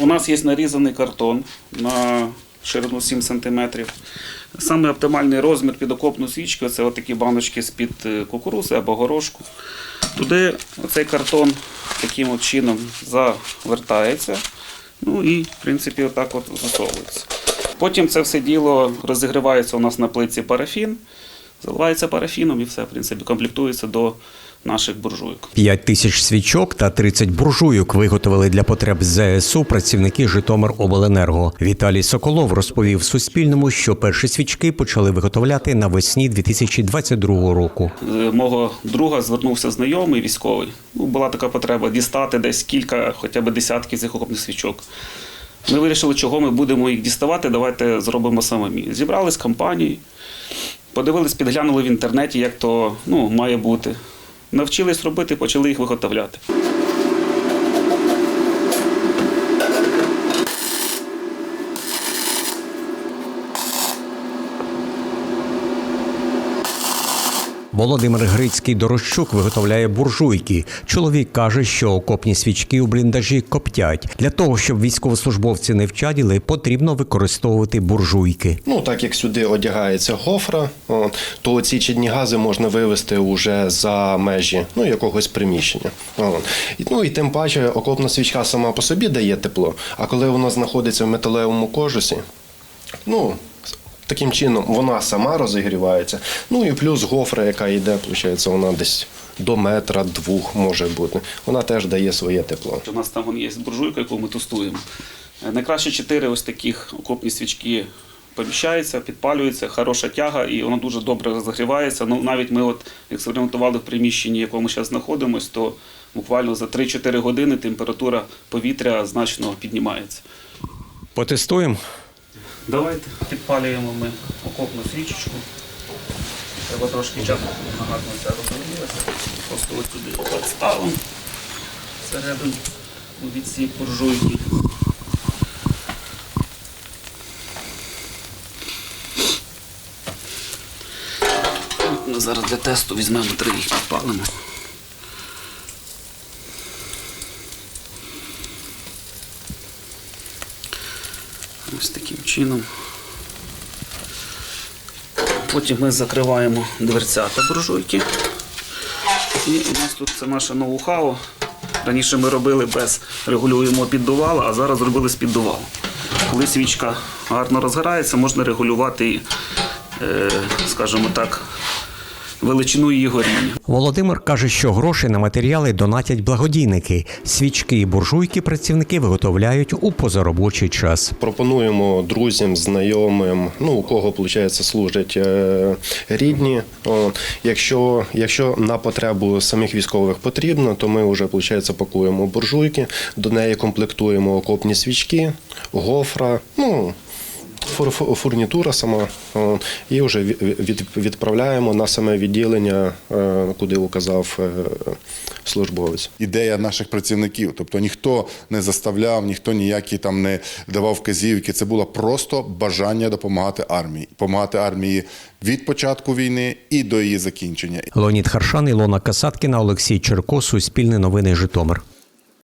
У нас є нарізаний картон на ширину 7 см. Саме оптимальний розмір під окопну свічку це такі баночки з-під е, кукурузи або горошку. Туди цей картон таким от чином завертається. Ну і, в принципі, отак от засовується. Потім це все діло розігрівається у нас на плитці парафін, заливається парафіном і все, в принципі, комплектується до наших буржуйок. 5 тисяч свічок та 30 буржуйок виготовили для потреб ЗСУ працівники Житомиробленерго. Віталій Соколов розповів Суспільному, що перші свічки почали виготовляти навесні 2022 року. Мого друга звернувся знайомий військовий. Ну, була така потреба дістати десь кілька, хоча б десятків цих окопних свічок. Ми вирішили, чого ми будемо їх діставати, давайте зробимо самі. Зібрали з компанії, подивились, підглянули в інтернеті, як то ну, має бути. Навчились робити, почали їх виготовляти. Володимир Грицький Дорощук виготовляє буржуйки. Чоловік каже, що окопні свічки у бліндажі коптять. Для того, щоб військовослужбовці не вчаділи, потрібно використовувати буржуйки. Ну, так як сюди одягається гофра, то ці чадні гази можна вивести уже за межі ну, якогось приміщення. Ну і тим паче окопна свічка сама по собі дає тепло, а коли вона знаходиться в металевому кожусі, ну. Таким чином вона сама розігрівається. Ну і плюс гофра, яка йде, виходить, вона десь до метра двох може бути. Вона теж дає своє тепло. У нас там вон є буржуйка, яку ми тестуємо. Е, Найкраще чотири ось таких окопні свічки поміщаються, підпалюються, хороша тяга, і воно дуже добре розігрівається. Ну, навіть ми от експериментували в приміщенні, в якому зараз знаходимося, то буквально за 3-4 години температура повітря значно піднімається. Потестуємо. Давайте підпалюємо ми окопну свічечку. Треба трошки часу нагадно це розгорілося. Просто ось туди підставимо всередину у відсік буржуйки. Ми зараз для тесту візьмемо три їх підпалимо. Ось таким чином. Потім ми закриваємо дверцята буржуйки. І у нас тут це наше ноу-хау. Раніше ми робили без регулюємо піддувала, а зараз зробили з піддувала. Коли свічка гарно розгорається, можна регулювати, е, скажімо так, величину її горіння. Володимир каже, що гроші на матеріали донатять благодійники. Свічки і буржуйки працівники виготовляють у позаробочий час. Пропонуємо друзям, знайомим, ну у кого виходить, служать е, рідні. О, якщо, якщо на потребу самих військових потрібно, то ми вже виходить, пакуємо буржуйки, до неї комплектуємо окопні свічки, гофра. Ну, фурнітура сама, і вже від- від- відправляємо на саме відділення, е, куди указав е, службовець. ідея наших працівників. Тобто ніхто не заставляв, ніхто ніякі там не давав вказівки. Це було просто бажання допомагати армії, допомагати армії від початку війни і до її закінчення. Леонід Харшан, Ілона Касаткіна, Олексій Черко, Суспільне новини Житомир.